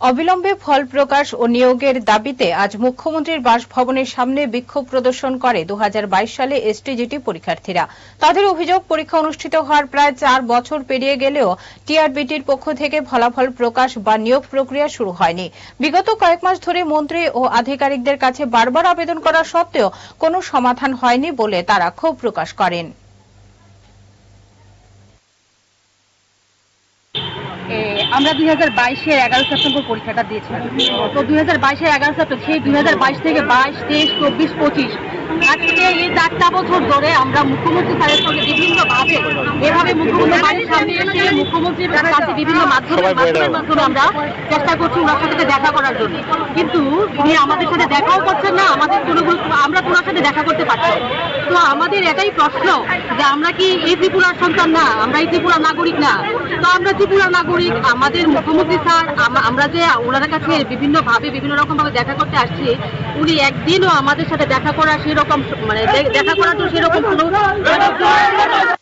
অবিলম্বে ফল প্রকাশ ও নিয়োগের দাবিতে আজ মুখ্যমন্ত্রীর বাসভবনের সামনে বিক্ষোভ প্রদর্শন করে দু হাজার বাইশ সালে এসটিজিটি পরীক্ষার্থীরা। তাদের অভিযোগ, পরীক্ষা অনুষ্ঠিত হওয়ার প্রায় চার বছর পেরিয়ে গেলেও টিআরবিটির পক্ষ থেকে ফলাফল প্রকাশ বা নিয়োগ প্রক্রিয়া শুরু হয়নি। বিগত কয়েক মাস ধরে মন্ত্রী ও আধিকারিকদের কাছে বারবার আবেদন করা সত্ত্বেও কোনো সমাধান হয়নি বলে তারা ক্ষোভ প্রকাশ করেন। আমরা দুই হাজার বাইশে এগারো সেপ্টেম্বর পরীক্ষাটা দিয়েছিলাম। তো দুই হাজার বাইশের এগারো সেপ্টেম্বর সেই দুই হাজার বাইশ থেকে বাইশ তেইশ চব্বিশ পঁচিশ আজকে এই চারটা বছর ধরে আমরা মুখ্যমন্ত্রী স্যারের সঙ্গে বিভিন্ন ভাবে এভাবে মুখ্যমন্ত্রী বাড়ির সামনে এসে মুখ্যমন্ত্রীর কাছে বিভিন্ন মাধ্যমে মাধ্যমের মাধ্যমে আমরা চেষ্টা করছি ওনার সাথে দেখা করার জন্য। কিন্তু উনি আমাদের সাথে দেখাও করছেন না আমাদের কোনো আমরা ওনার সাথে দেখা করতে পারছি না। তো আমাদের এটাই প্রশ্ন যে আমরা কি এই ত্রিপুরার সন্তান না? আমরা এই ত্রিপুরা নাগরিক না? তো আমরা ত্রিপুরা নাগরিক, আমাদের মুখ্যমন্ত্রী স্যার, আম- আমরা যে ওনার কাছে বিভিন্ন ভাবে বিভিন্ন রকম ভাবে দেখা করতে আসছি, উনি একদিনও আমাদের সাথে দেখা করা সেরকম মানে দেখা করার তো সেরকম কোনো